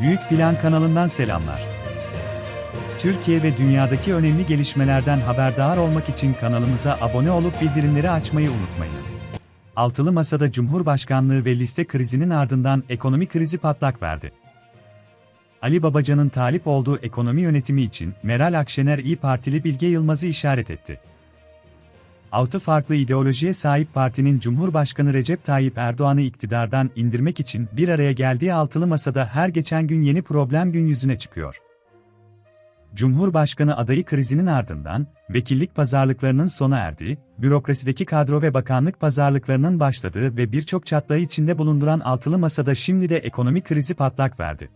Büyük Plan kanalından selamlar. Türkiye ve dünyadaki önemli gelişmelerden haberdar olmak için kanalımıza abone olup bildirimleri açmayı unutmayınız. Altılı Masa'da Cumhurbaşkanlığı ve liste krizinin ardından ekonomi krizi patlak verdi. Ali Babacan'ın talip olduğu ekonomi yönetimi için Meral Akşener İyi Partili Bilge Yılmaz'ı işaret etti. Altı farklı ideolojiye sahip partinin Cumhurbaşkanı Recep Tayyip Erdoğan'ı iktidardan indirmek için bir araya geldiği altılı masada her geçen gün yeni problem gün yüzüne çıkıyor. Cumhurbaşkanı adayı krizinin ardından, vekillik pazarlıklarının sona erdiği, bürokrasideki kadro ve bakanlık pazarlıklarının başladığı ve birçok çatlağı içinde bulunduran altılı masada şimdi de ekonomi krizi patlak verdi.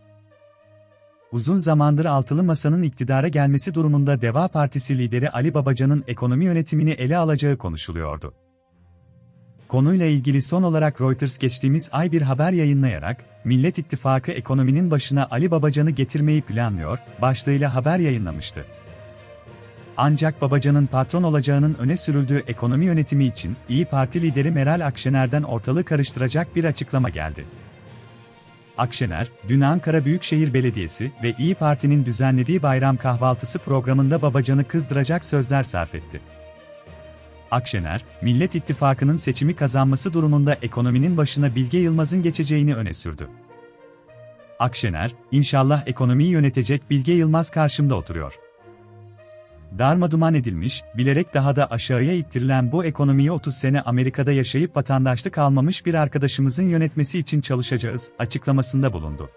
Uzun zamandır altılı masanın iktidara gelmesi durumunda Deva Partisi lideri Ali Babacan'ın ekonomi yönetimini ele alacağı konuşuluyordu. Konuyla ilgili son olarak Reuters geçtiğimiz ay bir haber yayınlayarak, Millet İttifakı ekonominin başına Ali Babacan'ı getirmeyi planlıyor, başlığıyla haber yayınlamıştı. Ancak Babacan'ın patron olacağının öne sürüldüğü ekonomi yönetimi için İyi Parti lideri Meral Akşener'den ortalığı karıştıracak bir açıklama geldi. Akşener, dün Ankara Büyükşehir Belediyesi ve İyi Parti'nin düzenlediği bayram kahvaltısı programında Babacan'ı kızdıracak sözler sarf etti. Akşener, Millet İttifakı'nın seçimi kazanması durumunda ekonominin başına Bilge Yılmaz'ın geçeceğini öne sürdü. Akşener, inşallah ekonomiyi yönetecek Bilge Yılmaz karşımda oturuyor. Darmaduman edilmiş, bilerek daha da aşağıya ittirilen bu ekonomiyi 30 sene Amerika'da yaşayıp vatandaşlık almamış bir arkadaşımızın yönetmesi için çalışacağız, açıklamasında bulundu.